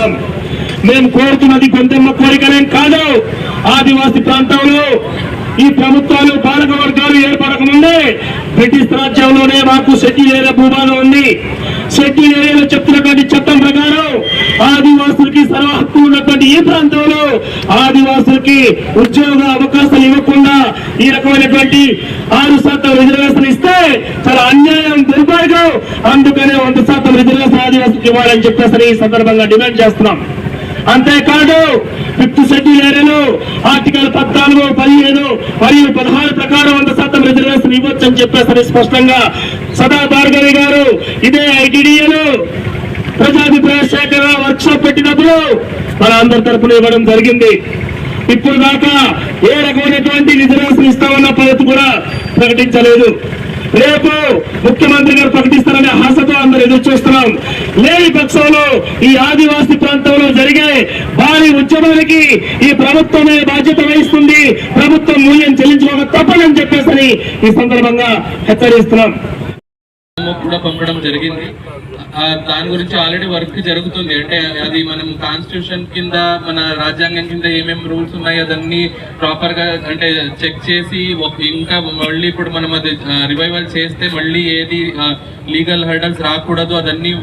కోసం మేము కోరుతున్నది గొంతెమ్మ కోరికలేం కాదు. ఆదివాసీ ప్రాంతంలో ఈ ప్రభుత్వాలు పాలక వర్గాలు ఏర్పడక ముందే బ్రిటిష్ రాజ్యంలోనే మాకు షెడ్యూల్ ఏరియా భూభాగం ఉంది. షెడ్యూల్ ఏరియాలో చెప్తున్నటువంటి చట్టం ప్రకారం ఆదివాసులకి సర్వ హక్కు ఉన్నటువంటి ఈ ప్రాంతంలో ఆదివాసులకి ఉద్యోగ అవకాశాలు ఇవ్వకుండా ఈ రకమైనటువంటి ఆరు శాతం రిజర్వేషన్ ఇస్తే చాలా అన్యాయం దుర్మార్గం. అందుకనే వంద శాతం రిజర్వేషన్ ఆదివాసులకు ఇవ్వాలని చెప్పేసి ఈ సందర్భంగా డిమాండ్ చేస్తున్నాం. అంతేకాదు ఫిఫ్త్ షెడ్యూల్ ఏరియాలో ఆర్టికల్ పద్నాలుగు పదిహేను మరియు పదహారు ప్రకారం వంద శాతం రిజర్వేషన్ ఇవ్వచ్చు అని చెప్పేసి స్పష్టంగా సదా భార్గవి గారు ఇదే ఐటీడీఏలో ప్రజాభిప్రాయ సేకరణ వర్క్ షాప్ పెట్టినప్పుడు మన అందరి తరఫున ఇవ్వడం జరిగింది. ఇప్పుడు దాకా ఏ రకమైనటువంటి రిజర్వేషన్ ఇస్తామన్న పద్ధతి కూడా ప్రకటించలేదు. రేపు ముఖ్యమంత్రి గారు ప్రకటిస్తారనే ఆశతో అందరు ఎదురు చూస్తున్నాం. లేని పక్షంలో ఈ ఆదివాసీ ప్రాంతంలో జరిగే భారీ ఉద్యమానికి ఈ ప్రభుత్వమే బాధ్యత వహిస్తుంది. ప్రభుత్వం మూల్యం చెల్లించుకోక తప్పదని చెప్పేసి ఈ సందర్భంగా హెచ్చరిస్తున్నాం. కూడా పంపడం జరిగింది. దాని గురించి ఆల్రెడీ వర్క్ జరుగుతుంది. అంటే అది మనం కాన్స్టిట్యూషన్ కింద మన రాజ్యాంగం కింద ఏమేమి రూల్స్ ఉన్నాయి అదన్నీ ప్రాపర్గా అంటే చెక్ చేసి ఇంకా మళ్ళీ ఇప్పుడు మనం అది రివైవల్ చేస్తే మళ్ళీ ఏది లీగల్ హర్డల్స్ రాకూడదు అదన్నీ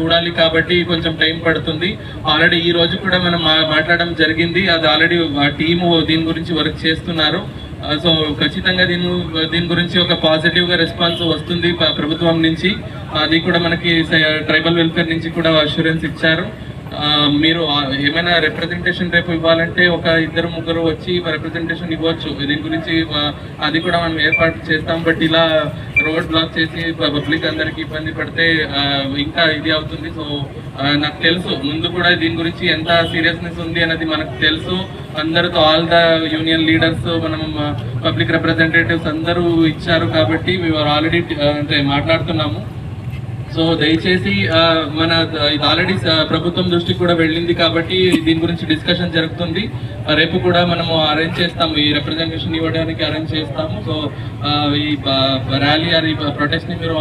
చూడాలి కాబట్టి కొంచెం టైం పడుతుంది. ఆల్రెడీ ఈ రోజు కూడా మనం మా- మాట్లాడడం జరిగింది. అది ఆల్రెడీ ఆ టీము దీని గురించి వర్క్ చేస్తున్నారు. సో ఖచ్చితంగా దీని దీని గురించి ఒక పాజిటివ్గా రెస్పాన్స్ వస్తుంది ప్రభుత్వం నుంచి. అది కూడా మనకి ట్రైబల్ వెల్ఫేర్ నుంచి కూడా అష్యూరెన్స్ ఇచ్చారు. మీరు ఏమైనా రిప్రజెంటేషన్ రేపు ఇవ్వాలంటే ఒక ఇద్దరు ముగ్గురు వచ్చి రిప్రజెంటేషన్ ఇవ్వచ్చు. దీని గురించి అది కూడా మనం ఏర్పాటు చేస్తాం. బట్ ఇలా రోడ్ బ్లాక్ చేసి పబ్లిక్ అందరికి ఇబ్బంది పడితే ఇంకా ఇది అవుతుంది. సో నాకు తెలుసు. ముందు కూడా దీని గురించి ఎంత సీరియస్నెస్ ఉంది అనేది మనకు తెలుసు. అందరితో ఆల్ ద యూనియన్ లీడర్స్ మనం పబ్లిక్ రిప్రజెంటేటివ్స్ అందరూ ఇచ్చారు కాబట్టి మేము ఆల్రెడీ అంటే మాట్లాడుతున్నాము. సో దయచేసి మన ఇది ఆల్రెడీ ప్రభుత్వం దృష్టికి కూడా వెళ్ళింది కాబట్టి దీని గురించి డిస్కషన్ జరుగుతుంది. రేపు కూడా మనము అరేంజ్ చేస్తాము. ఈ రిప్రజెంటేషన్ ఇవ్వడానికి అరేంజ్ చేస్తాము. సో ఈ ర్యాలీ అది ప్రొటెస్ట్ని మీరు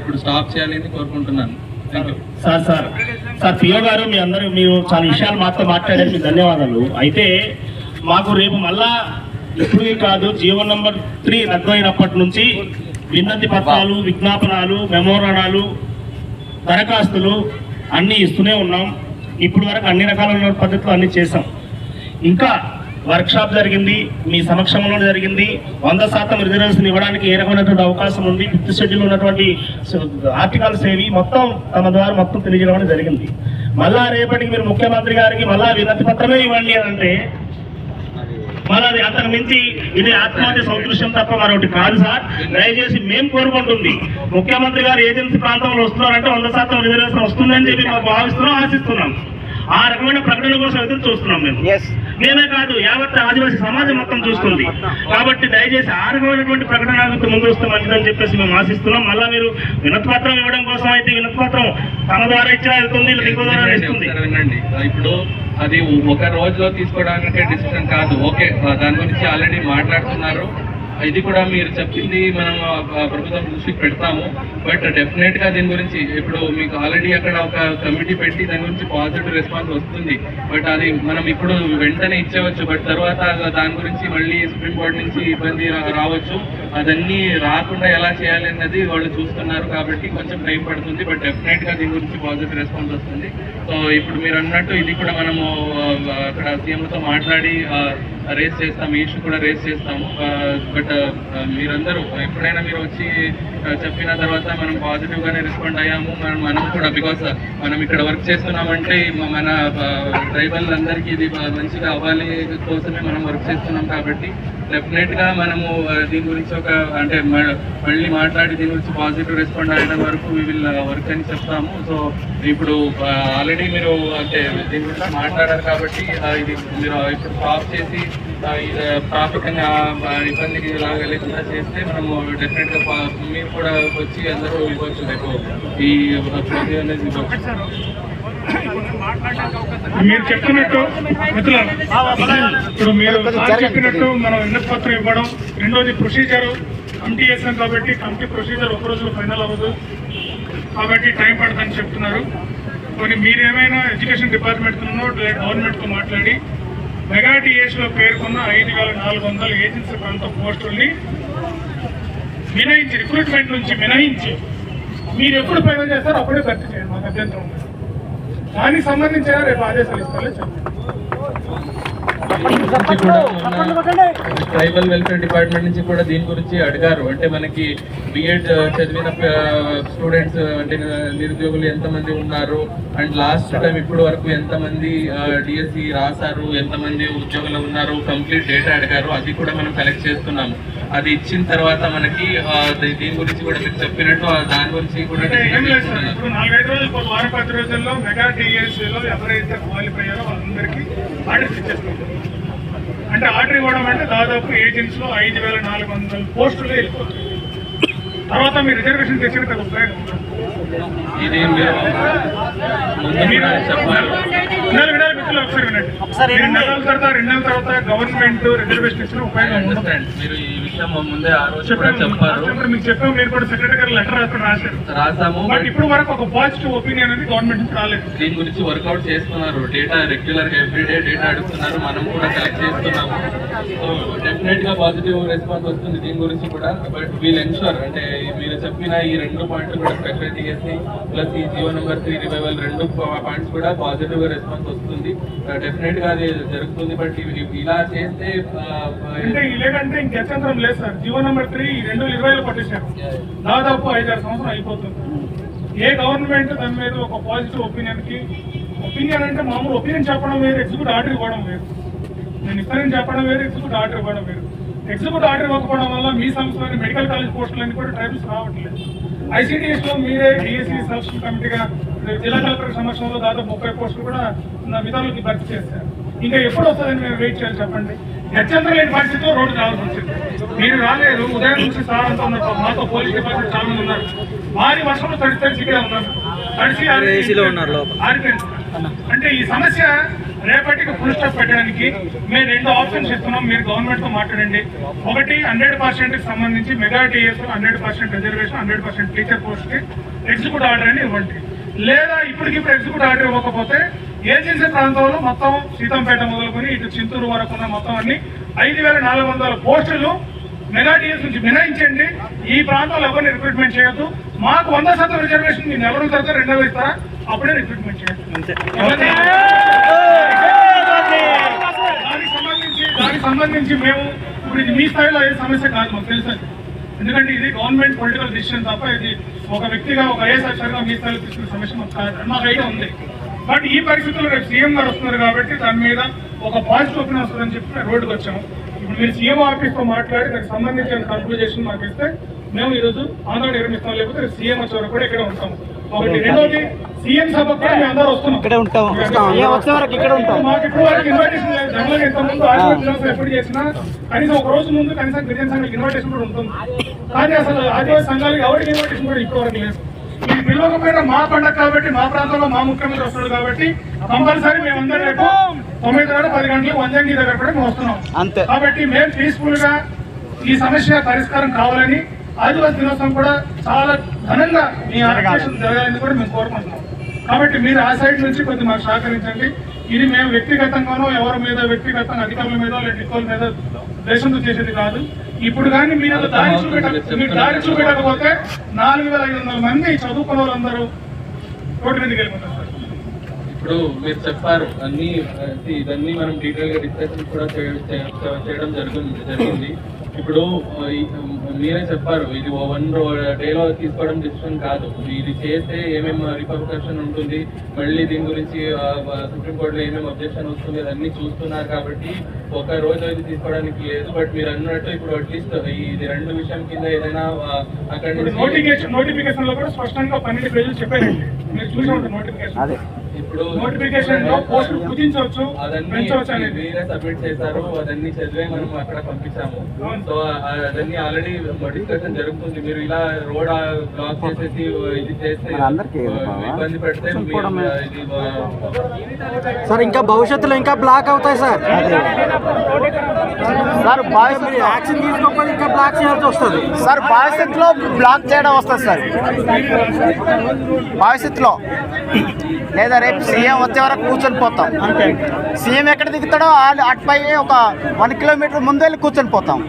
ఇప్పుడు స్టాప్ చేయాలని కోరుకుంటున్నాను. సార్ సార్ సార్ పిఓ గారు మీ అందరూ మీరు చాలా విషయాలు మాతో మాట్లాడారు. మీకు ధన్యవాదాలు. అయితే మాకు రేపు మళ్ళా ఇప్పుడే కాదు జీవో నంబర్ త్రీ రద్దు అయినప్పటి నుంచి విన్నతి పత్రాలు విజ్ఞాపనాలు మెమోరాణాలు దరఖాస్తులు అన్నీ ఇస్తూనే ఉన్నాం. ఇప్పుడు వరకు అన్ని రకాల పద్ధతులు అన్ని చేసాం ఇంకా వర్క్షాప్ జరిగింది మీ సమక్షంలో జరిగింది. వంద శాతం రిజర్వేషన్ ఇవ్వడానికి ఏ రకమైనటువంటి అవకాశం ఉంది ఫిఫ్త్ షెడ్యూల్ ఉన్నటువంటి ఆర్టికల్స్ ఏవి మొత్తం తమ ద్వారా మొత్తం తెలియజేయడం జరిగింది. మళ్ళా రేపటికి మీరు ముఖ్యమంత్రి గారికి మళ్ళా వినతి పత్రమే ఇవ్వండి అని అంటే మరి అది మించి ఇది ఆత్మహత్య సౌదృశ్యం తప్ప మరొకటి కాదు సార్. దయచేసి మేము కోరుకుంటుంది. ముఖ్యమంత్రి గారు ఏజెన్సీ ప్రాంతంలో వస్తున్నారంటే వంద శాతం రిజర్వేషన్ వస్తుందని చెప్పి మాకు భావిస్తున్నాం ఆశిస్తున్నాం. ఆ రకమైన ప్రకటన కోసం అయితే చూస్తున్నాం మేము. మేమే కాదు యావత్ ఆదివాసీ సమాజం మొత్తం చూస్తుంది. కాబట్టి దయచేసి ఆ రకమైనటువంటి ప్రకటన ముందు వస్తే మంచిదని చెప్పేసి మేము ఆశిస్తున్నాం. మళ్ళా మీరు వినతిపత్రం ఇవ్వడం కోసం అయితే వినతిపత్రం తమ ద్వారా ఇచ్చినా వెళ్తుంది ఇంకో ద్వారా ఇస్తుంది. ఇప్పుడు అది ఒక రోజులో తీసుకోవడానికి డిసిషన్ కాదు. ఓకే దాని గురించి ఆల్రెడీ మాట్లాడుతున్నారు. ఇది కూడా మీరు చెప్పింది మనం ప్రభుత్వం దృష్టికి పెడతాము. బట్ డెఫినెట్గా దీని గురించి ఇప్పుడు మీకు ఆల్రెడీ అక్కడ ఒక కమిటీ పెట్టి దాని గురించి పాజిటివ్ రెస్పాన్స్ వస్తుంది. బట్ అది మనం ఇప్పుడు వెంటనే ఇచ్చేవచ్చు. బట్ తర్వాత దాని గురించి మళ్ళీ సుప్రీంకోర్టు నుంచి ఇబ్బంది రావచ్చు. అదన్నీ రాకుండా ఎలా చేయాలి అన్నది వాళ్ళు చూస్తున్నారు కాబట్టి కొంచెం టైం పడుతుంది. బట్ డెఫినెట్గా దీని గురించి పాజిటివ్ రెస్పాన్స్ వస్తుంది. సో ఇప్పుడు మీరు అన్నట్టు ఇది కూడా మనము అక్కడ సీఎంతో మాట్లాడి రేస్ చేస్తాము ఈ ఇష్యూ కూడా రేస్ చేస్తాము. బట్ మీరందరూ ఎప్పుడైనా మీరు వచ్చి చెప్పిన తర్వాత మనం పాజిటివ్గానే రెస్పాండ్ అయ్యాము. మనం మనం కూడా బికాస్ మనం ఇక్కడ వర్క్ చేస్తున్నామంటే మన ట్రైబల్ అందరికీ ఇది మంచిగా అవ్వాలి కోసమే మనం వర్క్ చేస్తున్నాం కాబట్టి డెఫినెట్గా మనము దీని గురించి ఒక అంటే మళ్ళీ మాట్లాడి దీని గురించి పాజిటివ్ రెస్పాండ్ అయ్యడం వరకు వి విల్ వర్క్ అని చెప్తాము. సో ఇప్పుడు ఆల్రెడీ మీరు అంటే దీని గురించి మాట్లాడారు కాబట్టి ఇది మీరు ఇప్పుడు స్టాప్ చేసి ఆ, ఇబ్బందికి లాగా లేకుండా చేస్తే మనము డెఫినెట్గా పా- మీరు కూడా వచ్చి అందరూ ఇవ్వచ్చు రేపు ఈ ప్రతి అనేది ఇవ్వచ్చు. మీరు చెప్పినట్టు మిత్రులారా, ఇప్పుడు మీరు చెప్పినట్టు మనం విన్నతి పత్రం ఇవ్వడం రెండోది ప్రొసీజర్ కమిటీ చేసాం కాబట్టి కమిటీ ప్రొసీజర్ ఒక రోజులో ఫైనల్ అవ్వదు. కాబట్టి టైం పడుతుందని చెప్తున్నారు. కొన్ని మీరేమైనా ఎడ్యుకేషన్ డిపార్ట్మెంట్తోనో గవర్నమెంట్తో మాట్లాడి మెగా టీఎస్లో పేర్కొన్న ఐదు వేల నాలుగు వందల ఏజెన్సీ ప్రాంత పోస్టుల్ని మినహించి రిక్రూట్మెంట్ నుంచి మినహించి మీరు ఎప్పుడు పైన చేస్తారో అప్పుడే భర్తీ చేయండి మాకు అభ్యంతరం దానికి సంబంధించిన రేపు ఆదేశాలు ఇస్తారో చెప్పండి. ట్రైబల్ వెల్ఫేర్ డిపార్ట్మెంట్ నుంచి కూడా దీని గురించి అడిగారు. అంటే మనకి బిఎడ్ చదివిన స్టూడెంట్స్ అంటే నిరుద్యోగులు ఎంతమంది ఉన్నారు? అండ్ లాస్ట్ టైం ఇప్పటి వరకు ఎంతమంది డిఎస్సి రాశారు? ఎంతమంది ఉద్యోగులు ఉన్నారు? కంప్లీట్ డేటా అడిగారు. అది కూడా మనం కలెక్ట్ చేస్తున్నాము. అది ఇచ్చిన తర్వాత మనకి దీని గురించి కూడా మీరు చెప్పినట్టు దాని గురించి కూడా. ఇప్పుడు నాలుగైదు రోజులు వారం పది రోజుల్లో మెగా టీఎస్సీలో ఎవరైతే క్వాలిఫై అయ్యారో వాళ్ళందరికీ అంటే ఆర్డర్ ఇవ్వడం అంటే దాదాపు ఏజెన్సీలో ఐదు వేల నాలుగు వందల పోస్టులు వెళ్ళిపోతాయి తర్వాత మీరు రిజర్వేషన్ తెచ్చిన కదా ఉపయోగం వినాలి వినాలి మిత్రులు ఒకసారి వినండి. రెండు నెలల తర్వాత రెండు నెలల తర్వాత గవర్నమెంట్ రిజర్వేషన్ ఇచ్చిన ఉపయోగం ఉండదు. అండర్స్టాండ్ మీరు ఈ విషయం ముందే ఆ రోజు కూడా చెప్పారు. మీకు చెప్పాము మీరు కూడా సెక్రటరీ గారు లెటర్ రాసుకొని రాశారు రాసాము బట్ ఇప్పుడు వరకు ఒక పాజిటివ్ ఒపీనియన్ అనేది గవర్నమెంట్ నుంచి రాలేదు. దీని గురించి వర్కౌట్ చేస్తున్నారు. డేటా రెగ్యులర్గా ఎవ్రీడే డేటా అడుగుతున్నారు. మనం కూడా కలెక్ట్ చేస్తున్నాము. సో డెఫినెట్గా పాజిటివ్ రెస్పాన్స్ వస్తుంది దీని గురించి కూడా. బట్ వీల్ ఎన్షూర్ అంటే మీరు చెప్పిన ఈ రెండు పాయింట్లు కూడా special T S C plus ఈ G O number three revival రెండు పాయింట్స్ కూడా పాజిటివ్గా రెస్పాన్స్ వస్తుంది. డెఫినెట్గా అది జరుగుతుంది బట్ ఇలా చేస్తే లేదంటే ఇంకెచ్చంతరం లేదు సార్. జీవో నెంబర్ త్రీ రెండు వేలు పట్టేశారు దాదాపు ఐదారు సంవత్సరం అయిపోతుంది. ఏ గవర్నమెంట్ దాని మీద ఒక పాజిటివ్ ఒపీనియన్కి ఒపీనియన్ అంటే మామూలు ఒపీనియన్ చెప్పడం వేరు ఎగ్జిక్యూట్ ఆర్డర్ ఇవ్వడం వేరు. నేను ఇస్తానని చెప్పడం వేరు ఎగ్జిక్యూట్ ఆర్డర్ ఇవ్వడం వేరు. ఎగ్జిక్యూట్ ఆర్డర్ ఇవ్వకపోవడం వల్ల మీ సంస్థలోని మెడికల్ కాలేజ్ పోస్టులన్నీ కూడా ట్రైబల్స్ రావట్లేదు. ఐసీడీఎస్లో మీరే డిఎస్సీ సెలక్షన్ కమిటీగా జిల్లా కలెక్టర్ సమక్షంలో దాదాపు ముప్పై పోస్టులు కూడా విధానాలకి భర్తీ చేశారు. ఇంకా ఎప్పుడు వస్తుందని మేము వెయిట్ చేయాలి చెప్పండి. గత్యంతరం లేని పరిస్థితిలో రోడ్డు రావాల్సి వచ్చింది. మీరు రాలేదు. ఉదయం నుంచి సార్ అంతా ఉన్నారు. మాతో పోలీస్ డిపార్ట్మెంట్ చాలా మంది ఉన్నారు. భారీ వర్షంలో తడిసి తడిసి ఇక్కడే ఉన్నారు తడిసి. ఆరిపోయింది అంటే ఈ సమస్య రేపటికి ఫుల్ స్టాప్ పెట్టడానికి మేము రెండు ఆప్షన్స్ ఇస్తున్నాం. మీరు గవర్నమెంట్తో మాట్లాడండి. ఒకటి హండ్రెడ్ పర్సెంట్కి సంబంధించి mega T S hundred percent reservation hundred percent teacher పోస్ట్కి ఎగ్జిక్యూట్ ఆర్డర్ అని ఇవ్వండి. లేదా ఇప్పటికిప్పుడు ఎగ్జిక్యూట్ ఆర్డర్ ఇవ్వకపోతే ఏజెన్సీ ప్రాంతంలో మొత్తం సీతంపేట మొదలుకొని ఇటు చింతూరు వరకు ఉన్న మొత్తం అన్ని ఐదు వేల నాలుగు వందల పోస్టులు మెగా టీఎస్ నుంచి మినహాయించండి. ఈ ప్రాంతంలో ఎవరిని రిక్రూట్మెంట్ చేయొద్దు. మాకు వంద శాతం రిజర్వేషన్ మీరు నెల రోజుల తర్వాత రెండో ఇస్తారా? అప్పుడే రిక్రూట్మెంట్ చేయండి. ఇవన్నీ- దానికి సంబంధించి దానికి సంబంధించి మేము ఇప్పుడు ఇది మీ స్థాయిలో ఏ సమస్య కాదు మాకు తెలుసు. ఎందుకంటే ఇది గవర్నమెంట్ పొలిటికల్ డిసిషన్ తప్ప ఇది ఒక వ్యక్తిగా ఒక ఐఎస్ అఫీసర్గా మీ స్థాయిలో తీసుకునే సమస్య మాకైతే ఐడియా ఉంది. బట్ ఈ పరిస్థితుల్లో రేపు సీఎం గారు వస్తున్నారు కాబట్టి దాని మీద ఒక పాజిటివ్ ఒపీనియన్ వస్తుందని చెప్పి మేము రోడ్డుకు వచ్చాము. ఇప్పుడు మీరు సీఎం ఆఫీస్తో మాట్లాడి దానికి సంబంధించిన కన్క్లూజేషన్ మాకు ఇస్తే మేము ఈరోజు ఆంధ్ర నిర్మిస్తాం లేకపోతే సీఎం వచ్చే వరకు కూడా ఇక్కడే ఉంటాము. ఒకటి రెండోది సీఎం సభ కూడా మేము అందరూ వస్తున్నాం. ఇక్కడే ఉంటాం. వస్తాం ఏ వచ్చే వరకు ఇక్కడ ఉంటాం. మాకు ఇప్పుడు వరకు ఇన్విటేషన్ లేదు. జనరల్ ఇంత ముందు ఆదివాసీ దినోత్సవం ఎప్పుడు చేసినా కనీసం ఒక రోజు ముందు కనీసం గిరిజన సంఘాలకు ఇన్విటేషన్ కూడా ఉంటుంది. కానీ అసలు ఆదివాసీ సంఘాలకు ఎవరికి ఇన్విటేషన్ కూడా వరకు లేదు. మీరు పిలవకపోయినా మా పండగ కాబట్టి మా ప్రాంతంలో మా ముఖ్యమంత్రి వస్తున్నాడు కాబట్టి కంపల్సరీ మేమందరం రేపు తొమ్మిది నాడు పది గంటలకు వంజంగి దగ్గర కూడా మేము వస్తున్నాం. కాబట్టి మేము పీస్ఫుల్గా ఈ సమస్య పరిష్కారం కావాలని ఆదివాసీ దినోత్సవం కూడా చాలా ఘనంగా మీ ఆర్గనైజేషన్ జరగాలని కూడా మేము కోరుకుంటున్నాం. కాబట్టి మీరు ఆ సైడ్ నుంచి కొద్ది మాకు సహకరించండి. ఇది మేము వ్యక్తిగతంగానో ఎవరి మీద వ్యక్తిగతంగా అధికారుల మీద లేదా ఇతరుల మీద దేశంతో చేసేది కాదు. ఇప్పుడు కానీ మీరు దారి చూపెట్ట మీరు దారి చూపెట్టకపోతే నాలుగు వేల ఐదు వందల మంది చదువుకున్న వాళ్ళందరూ రోడ్డు మీదకి వెళ్ళిపోతారు. ఇప్పుడు మీరు చెప్పారు అన్ని అది ఇదన్నీ మనం డీటెయిల్గా డిస్కషన్ కూడా చేయడం జరిగింది జరిగింది. ఇప్పుడు మీరే చెప్పారు ఇది వన్ డేలో తీసుకోవడం డిసిషన్ కాదు. ఇది చేస్తే ఏమేమి రిపర్కషన్ ఉంటుంది మళ్ళీ దీని గురించి సుప్రీంకోర్టులో ఏమేమి అబ్జెక్షన్ వస్తుంది అదన్నీ చూస్తున్నారు కాబట్టి ఒక రోజు ఇది తీసుకోవడానికి లేదు. బట్ మీరు అన్నట్టు ఇప్పుడు అట్లీస్ట్ ఇది రెండు విషయం కింద ఏదైనా అక్కడి నోటిఫికేషన్ నోటిఫికేషన్లో కూడా స్పష్టంగా పన్నెండు పేజీలు చెప్పారండి. మీరు చూసి ఉంటారు నోటిఫికేషన్. నోటిఫికేషన్లో పోస్ట్ కుదించవచ్చు అదన్నీ పెంచవచ్చు అనేది. మీరే సబ్మిట్ చేశారు అదన్నీ చదివే మనం అక్కడ పంపించాము. సో ఆ- అదన్నీ ఆల్రెడీ డిస్కషన్ జరుగుతుంది. మీరు ఇలా రోడ్ బ్లాక్ చేసేసి ఇది చేస్తే ఇబ్బంది పెడితే సార్ ఇంకా భవిష్యత్తులో ఇంకా బ్లాక్ అవుతాయి సార్. సార్ మీరు యాక్షన్ తీసుకోకపోతే ఇంకా బ్లాక్ చేయాల్సి వస్తుంది. సార్ భవిష్యత్తులో బ్లాక్ చేయడం వస్తుంది సార్. భవిష్యత్తులో లేదా రేపు సీఎం వచ్చే వరకు కూర్చొని పోతాం. సీఎం ఎక్కడ దిగుతాడో అటుపై ఒక వన్ కిలోమీటర్ ముందు వెళ్ళి కూర్చొని పోతాం.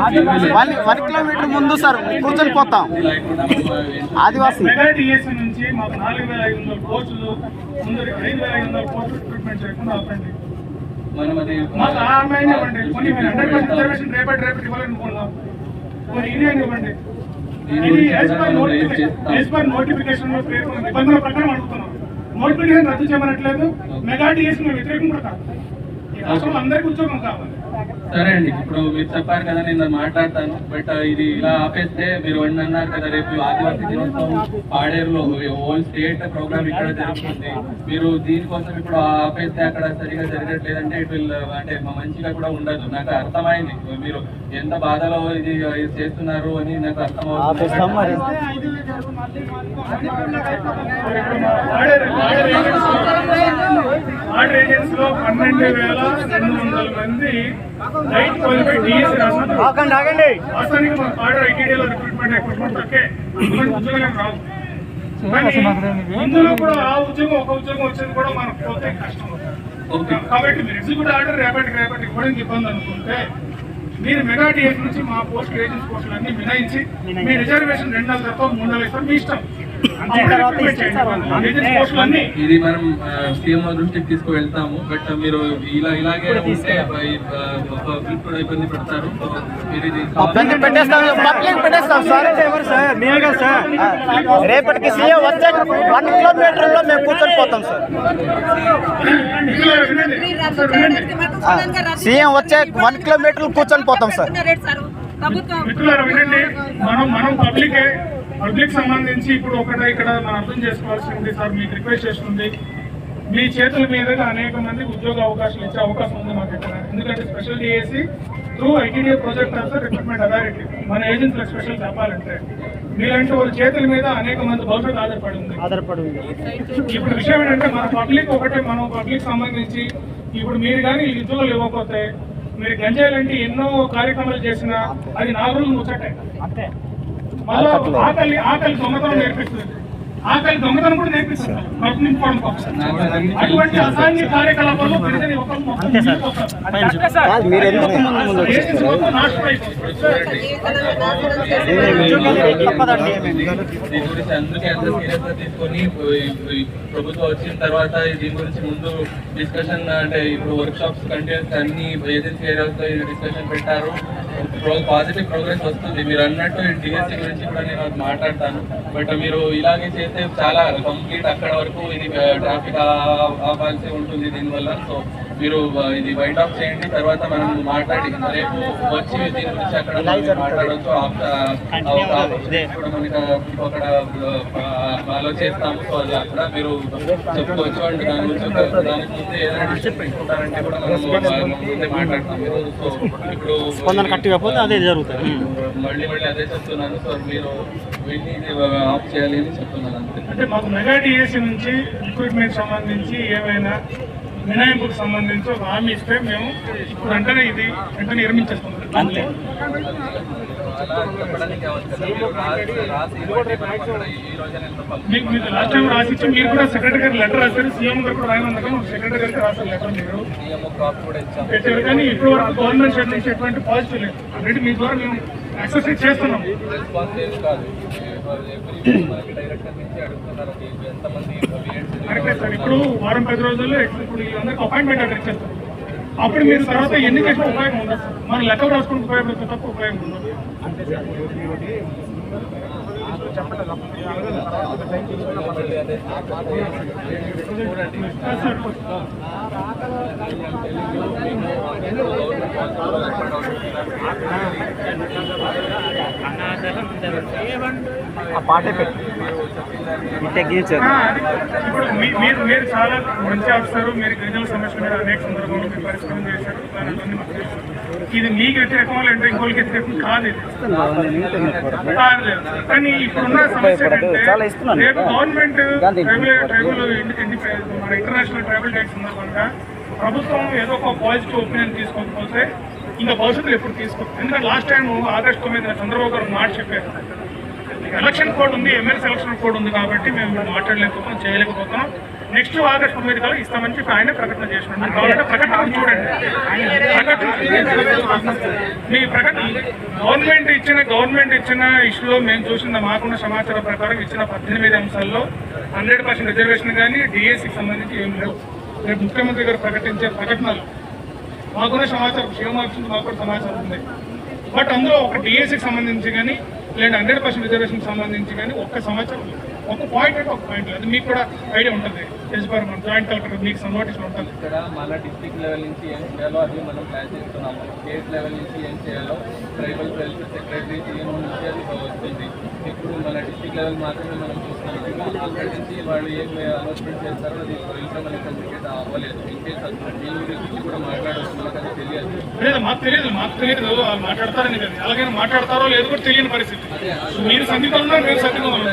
వన్ వన్ కిలోమీటర్ ముందు సార్ కూర్చొని పోతాం. ఆదివాసి. మనం నుంచి మాకు నాలుగు వేల ఐదు వందల కోర్సులు ముందు ఐదు వేల ఐదు వందల కోర్సులు రిక్రూట్మెంట్ చేయకుండా ఆపండి. మాకు ఆ అమ్మాయిని ఇవ్వండి. కొన్ని మీరు హండ్రెడ్ పర్సెంట్ రిజర్వేషన్ రేపటి రేపటి ఇవ్వాలనుకున్నాం కొన్ని ఇండియన్ ఇవ్వండి. ఇది యాజ్ పర్ నోటిఫికేషన్ యాజ్ ప్రకారం అడుగుతున్నాం. నోటిఫికేషన్ రద్దు చేయమనట్లేదు. మెగా డిఎస్సి మేము వ్యతిరేకం కూడా కాదు. ఈ రాష్ట్రంలో అందరికీ ఉద్యోగం కావాలి. సరే అండి ఇప్పుడు మీరు చెప్పారు కదా నేను మాట్లాడతాను. బట్ ఇది ఇలా ఆపేస్తే మీరు వండి అన్నారు కదా రేపు ఆదివాసీ దినోత్సవం పాడేరులో హోల్ స్టేట్ ప్రోగ్రామ్ ఇక్కడ జరుగుతుంది. మీరు దీనికోసం ఇప్పుడు ఆపేస్తే అక్కడ సరిగా జరగట్లేదంటే ఇట్ విల్ అంటే మంచిగా కూడా ఉండదు. నాకు అర్థమైంది. మీరు ఎంత బాధలో ఇది చేస్తున్నారు అని నాకు అర్థమవుతుంది. ఆర్డర్ ఏజెన్సీ లో పన్నెండు వేల రెండు వందల మంది లైట్ క్వాలిఫైడ్ డిఎస్సీ రాస్తున్నారు వాస్తవానికి మన ఆర్డర్ ఐటీడీలో రిక్రూట్మెంట్ రిక్రూట్మెంట్ రావు. ఇందులో కూడా ఆ ఉద్యోగం ఒక ఉద్యోగం వచ్చేది కూడా మనకు పోతే కష్టం కాబట్టి మీరు ఎగ్జిక్యూటివ్ ఆర్డర్ రేపటికి రేపటికి ఇవ్వడానికి ఇబ్బంది అనుకుంటే మీరు మెగా డిఎస్ నుంచి మా పోస్ట్ ఏజెన్సీ పోస్టులు అన్ని మినాయించి మీ రిజర్వేషన్ రెండు నెలల తప్ప మూడు నెలలు ఇస్తాం. మీ ఇష్టం. ఇది మనం సీఎం దృష్టికి తీసుకువెళ్తాము బట్ మీరు ఇలా ఇలాగే ఉంటే ఇబ్బంది పెడతారు రేపటికి సీఎం వచ్చే వన్ కిలోమీటర్లో మేము కూర్చొని పోతాం సార్. సీఎం వచ్చే వన్ కిలోమీటర్ కూర్చొని పోతాం సార్ ప్రభుత్వం మనం మనం పబ్లికే పబ్లిక్ సంబంధించి ఇప్పుడు ఒకటే ఇక్కడ మనం అర్థం చేసుకోవాల్సింది సార్ మీకు రిక్వెస్ట్ చేస్తుంది. మీ చేతుల మీదుగా అనేక మందికి ఉద్యోగ అవకాశాలు ఇచ్చే అవకాశం ఉంది మాకు ఇక్కడ. ఎందుకంటే special D S C through I T D A project of recruitment authority మన ఏజెన్సీలకు స్పెషల్ చెప్పాలంటే. మీలాంటి వాళ్ళ చేతుల మీద అనేక మంది భవిష్యత్తు ఆధారపడి ఉంది ఆధారపడి ఇప్పుడు విషయం ఏంటంటే మన పబ్లిక్ ఒకటే మనం పబ్లిక్ సంబంధించి ఇప్పుడు మీరు కానీ ఉద్యోగాలు ఇవ్వకపోతే మీరు గంజాయి లాంటి ఎన్నో కార్యక్రమాలు చేసినా అది నాలుగు రోజులు ముచ్చటే. అంతే. ఆకలి ఆకలి దొంగతనం నేర్పిస్తుంది. ఆకలి దొంగతనం కూడా కోసం. అటువంటి అసాంఘిక ప్రజలు దీని గురించి సీరియస్గా తీసుకొని ప్రభుత్వం వచ్చిన తర్వాత దీని గురించి ముందు డిస్కషన్ అంటే ఇప్పుడు వర్క్ షాప్స్ కంటిన్యూస్ అన్ని ఏజెన్సీ ఏరియాస్లో డిస్కషన్ పెట్టారు. పాజిటివ్ ప్రోగ్రెస్ వస్తుంది మీరు అన్నట్టు డిఎస్సీ గురించి కూడా నేను అది మాట్లాడతాను బట్ మీరు ఇలాగే చేస్తే చాలా కంప్లీట్ అక్కడ వరకు ఇది ట్రాఫిక్ ఆపాల్సి ఉంటుంది దీనివల్ల సో మీరు ఇది వైట్ ఆఫ్ చేయండి తర్వాత మనం మాట్లాడి రేపు వచ్చి దీని గురించి అక్కడ మాట్లాడవచ్చు మనకి అక్కడ ఫాలో చేస్తాము సో అది అక్కడ మీరు చెప్పుకోవచ్చు అండ్ దాని గురించి దానికి ముందే ఏదైనా చెప్పుకుంటారంటే కూడా మనం వాళ్ళ ముందే మాట్లాడతాం సో ఇప్పుడు స్పందన కట్టకపోతే అదే జరుగుతుంది. మళ్ళీ మళ్ళీ అదే చెప్తున్నాను సో మీరు వీటిని ఆఫ్ చేయాలి అని చెప్తున్నాను అంతే. అంటే మాకు మెగా డిఎస్సి నుంచి రిక్రూట్మెంట్ సంబంధించి ఏమైనా మినహాయింపుకు సంబంధించి ఒక హామీ ఇస్తే మేము ఇప్పుడు వెంటనే ఇది వెంటనే నిర్మించేస్తాం అంతే అలా చెప్పడానికి అవ్వదు కదా మీరు రాసి రాసి ఇవ్వండి. మనం అక్కడ ఈ రోజే నేను పంపిస్తాను. మీకు మీకు లాస్ట్ టైం రాసిచ్చి మీరు కూడా సెక్రటరీ గారు లెటర్ రాశారు సీఎం గారు కూడా రాయమన్నారు సెక్రటరీ గారికి రాశారు లెటర్ మీరు పెట్టారు కానీ ఇప్పుడు వరకు గవర్నమెంట్ సైడ్ నుంచి ఎటువంటి పాజిటివ్ లేదు ఆల్రెడీ మీ ద్వారా మేము ఎక్సర్సైజ్ చేస్తున్నాం ఇప్పుడు వారం పది రోజుల్లో ఇప్పుడు వీళ్ళందరికీ అపాయింట్మెంట్ ఆర్డర్ ఇచ్చేస్తారు అప్పుడు మీరు తర్వాత ఎన్ని చేసిన ఉపయోగం ఉండదు సార్. మన లెక్క రాసుకుని ఉపయోగపడితే తప్ప ఉపయోగం ఉండదు. ఆ పాటే పెట్టు. ఇప్పుడు మీరు మీరు చాలా మంచి ఆఫీసర్ మీరు గిరిజన సమస్యల మీద అనేక సందర్భాల్లో మీరు పరిష్కారం చేశారు. ఇది మీకు వ్యతిరేకం లేదంటే ఇంకోరికి వ్యతిరేకం కాదు ఇది. కానీ ఇప్పుడున్న సమస్య రేపు గవర్నమెంట్ ట్రైబల్ ట్రైబల్ మన ఇంటర్నేషనల్ ట్రైబల్ డే సందర్భంగా ప్రభుత్వం ఏదో ఒక పాజిటివ్ ఒపీనియన్ తీసుకోకపోతే ఇంకా భవిష్యత్తులో ఎప్పుడు తీసుకోవచ్చు ఎందుకంటే లాస్ట్ టైం ఆగస్టు తొమ్మిది చంద్రబాబు గారు మాట చెప్పారు. ఎలక్షన్ కోడ్ ఉంది M L C election code ఉంది కాబట్టి మేము మాట్లాడలేకపోతున్నాం చేయలేకపోతున్నాం. నెక్స్ట్ ఆగస్ట్ తొమ్మిది కల్లా ఇస్తామని చెప్పి ఆయన ప్రకటన చేసినాడు. కావాలంటే ప్రకటన చూడండి. మీ ప్రకటన గవర్నమెంట్ ఇచ్చిన గవర్నమెంట్ ఇచ్చిన ఇష్యూలో మేము చూసిన మాకున్న సమాచారం ప్రకారం ఇచ్చిన పద్దెనిమిది అంశాల్లో హండ్రెడ్ పర్సెంట్ రిజర్వేషన్ కానీ డిఎస్సికి సంబంధించి ఏం లేవు. రేపు ముఖ్యమంత్రి గారు ప్రకటించే ప్రకటనలు మాకున్న సమాచారం శివమార్చింది మాకు సమాచారం ఉంది. బట్ అందులో ఒక డిఎస్సికి సంబంధించి కానీ లేదంటే హండ్రెడ్ పర్సెంట్ రిజర్వేషన్ సంబంధించి కానీ ఒక్క సంవత్సరం ఒక పాయింట్ అంటే ఒక పాయింట్ లేదు మీకు కూడా ఐడియా ఉంటుంది. ఎస్బార్ మన జాయింట్ కలెక్టర్ మీకు సంబోటిషన్ ఉంటుంది. ఇక్కడ మన డిస్ట్రిక్ట్ లెవెల్ నుంచి ఏం చేయాలో అది మనం ప్లాన్ చేస్తున్నాము. స్టేట్ లెవెల్ నుంచి ఏం చేయాలో ట్రైబల్ వెల్ఫేర్ సెక్రటరీ సీఎం నుంచి అది వస్తుంది. ఇప్పుడు మన డిస్ట్రిక్ట్ లెవెల్ మాత్రమే మనం చూస్తున్నాము అక్కడి నుంచి వాళ్ళు ఏం అనౌన్స్మెంట్ చేస్తారో అది ఇంకా మనకి కమ్యూనికేట్ అవ్వలేదు. ఇన్కేస్ దీని గురించి కూడా మాట్లాడవచ్చు మనకు అది తెలియదు. లేదు మాకు తెలియదు మాకు తెలియదు. వాళ్ళు మాట్లాడతారని కదా అలాగే మాట్లాడతారో లేదో కూడా తెలియని పరిస్థితి. మీరు సందిగ్ధంలో మేము సందిగ్ధంలో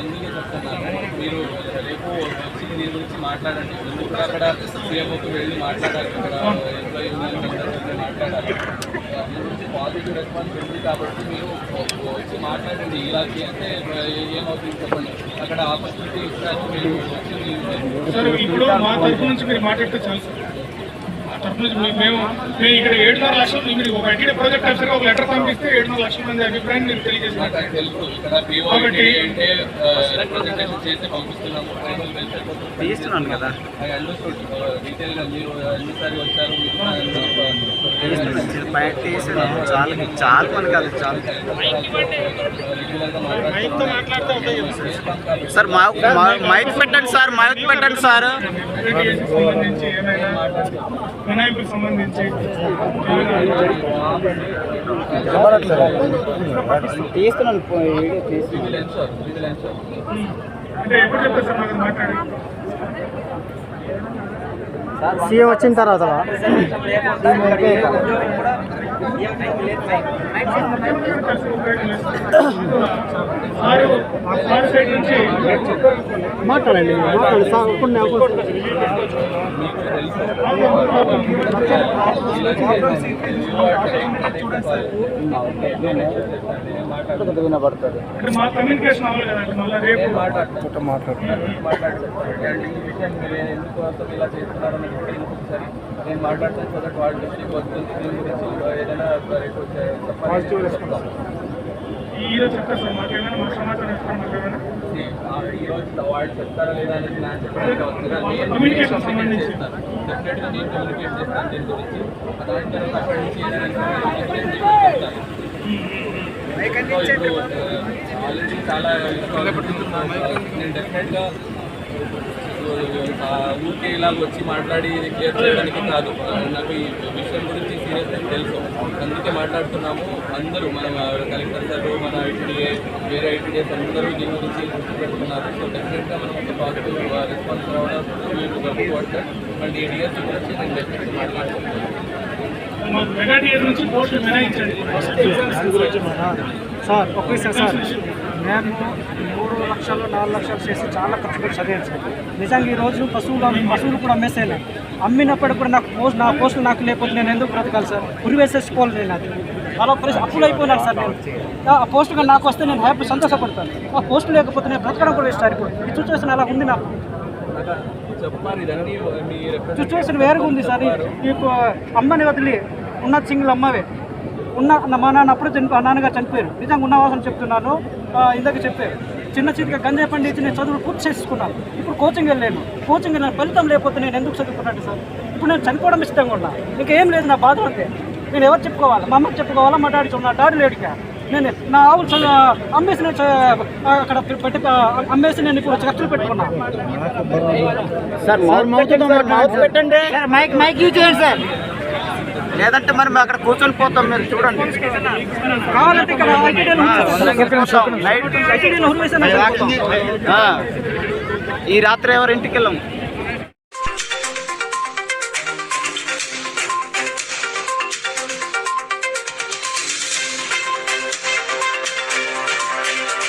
అందుకే చెప్తున్నాను మీరు రేపు వచ్చి దీని గురించి మాట్లాడండి ఎందుకు కూడా అక్కడ సీఎంఓకి వెళ్ళి మాట్లాడాలి అక్కడ ఎంప్లాయీ యూనియన్ మాట్లాడాలి దీని గురించి పాజిటివ్ రెస్పాన్స్ ఉంది కాబట్టి మీరు వచ్చి మాట్లాడండి ఇలాకి అంటే ఏమవుతుంది చెప్పండి అక్కడ ఆపర్చునిటీ ఇస్తారు మీరు వచ్చి మీరు మాట్లాడితే చాలా సార్ మా తరఫు నుంచి మీ- మేము మేము ఇక్కడ ఏడున్నర లక్షలు మీరు ఒక ఐటీ ప్రాజెక్ట్ ఒక లెటర్ పంపిస్తే ఏడున్నర లక్షల మంది అభిప్రాయం మీరు తెలియజేసినట్టు కాబట్టి- తీస్తున్నాను కదా. మీరు ఎన్నిసారి వచ్చారు చాలు చాలు మనకి అది చాలు సార్ మైక్ పెట్టండి సార్ మైక్ పెట్టండి సార్. రిలేటివ్స్కి సంబంధించి తీస్తున్నాను. అంటే ఎప్పుడు చెప్తారు సార్ మాట్లాడి సీఎం వచ్చిన తర్వాత. మాట్లాడండి మాట్లాడండి సార్ మాట్లాడుతున్నారు నేను మాట్లాడతాను సో దట్ వాళ్ళ దృష్టికి వస్తుంది దీని గురించి ఏదైనా పాజిటివ్ రెస్పాన్స్ ఈ రోజు చెప్తారు సార్ మా సమాచారం ఇస్తారు వాళ్ళు చెప్తారా లేదా అనేది నేను కమ్యూనికేషన్ సంబంధించి చేస్తాను. డెఫినెట్గా నేను కమ్యూనికేట్ చేస్తాను దీని గురించి. దాని తర్వాత అక్కడి నుంచి ఏదైనా information ఇస్తే నేను చెప్తాను ఆల్రెడీ చాలా నేను డెఫినెట్గా ఊరికే ఇలాగ వచ్చి మాట్లాడి క్లియర్ చేయడానికి కాదు. నాకు ఈ విషయం గురించి సీరియస్గా తెలుసు. అందుకే మాట్లాడుతున్నాము. అందరూ మన కలెక్టర్ సార్ మన ఐటీడీఏ వేరే ఐటీడీఎస్ అందరూ దీని గురించి దృష్టి పెడుతున్నారు సో డెఫినెట్గా మనం ఒక పాజిటివ్ రెస్పాన్స్ రావడం అండ్ ఈ డిఎస్సీ గురించి నేను డెఫినెట్గా మాట్లాడుతున్నాను. మెగా టీఎస్ నుంచి పోస్టులు మినహాయించండి సార్ ఒకే సార్ సార్. నేను లక్షలు నాలుగు లక్షలు చేసి చాలా ఖర్చు పెట్టి చదివాను సార్ నిజంగా ఈ రోజు పశువులు పశువులు కూడా అమ్మేసాను అమ్మినప్పుడు కూడా నాకు పోస్ట్ నా పోస్టులు నాకు లేకపోతే నేను ఎందుకు బ్రతకాలి సార్? ఉరి వేసేసుకోవాలి నేను అది. అలా పరిస్థితి అప్పులు అయిపోయినాను సార్ నేను. ఆ పోస్ట్ కానీ నాకు వస్తే నేను హ్యాపీ సంతోషపడతాను. ఆ పోస్ట్ లేకపోతే నేను బ్రతకడం కూడా ఇష్టం ఇప్పుడు ఈ సిచ్యువేషన్ అలా ఉంది నాకు. సిచ్యువేషన్ వేరుగా ఉంది సార్. ఇప్పుడు అమ్మని వదిలి ఉన్న సింగిల్ అమ్మవే. ఉన్న మా నాన్న అప్పుడు చనిపో నాన్నగారు చనిపోయారు. నిజంగా ఉన్న వాసన చెప్తున్నాను. ఇందాక చెప్పారు. చిన్న చిన్నగా గంజాయి పండించి నేను చదువులు పూర్తి చేసుకున్నాను ఇప్పుడు కోచింగ్ వెళ్ళలేను కోచింగ్ వెళ్ళిన ఫలితం లేకపోతే నేను ఎందుకు చదువుకున్నాను సార్ ఇప్పుడు నేను చనిపోవడం ఇష్టంగా ఉన్నా ఇంకేం లేదు నా బాధ అంతే నేను ఎవరు చెప్పుకోవాలి మా అమ్మకి చెప్పుకోవాలా మా డాడీ నా డాడీ లేడిగా నేను నా ఆవులు అమ్మేసి నేను అక్కడ పెట్టి అమ్మేసి నేను ఇప్పుడు ఖర్చులు పెట్టుకున్నాను సార్ పెట్టండి మైక్ మైక్ యూజ్ చేయండి సార్ లేదంటే మరి మేము అక్కడ కూర్చొని పోతాం మీరు చూడండి. ఈ రాత్రి ఎవరు ఇంటికి వెళ్ళాము?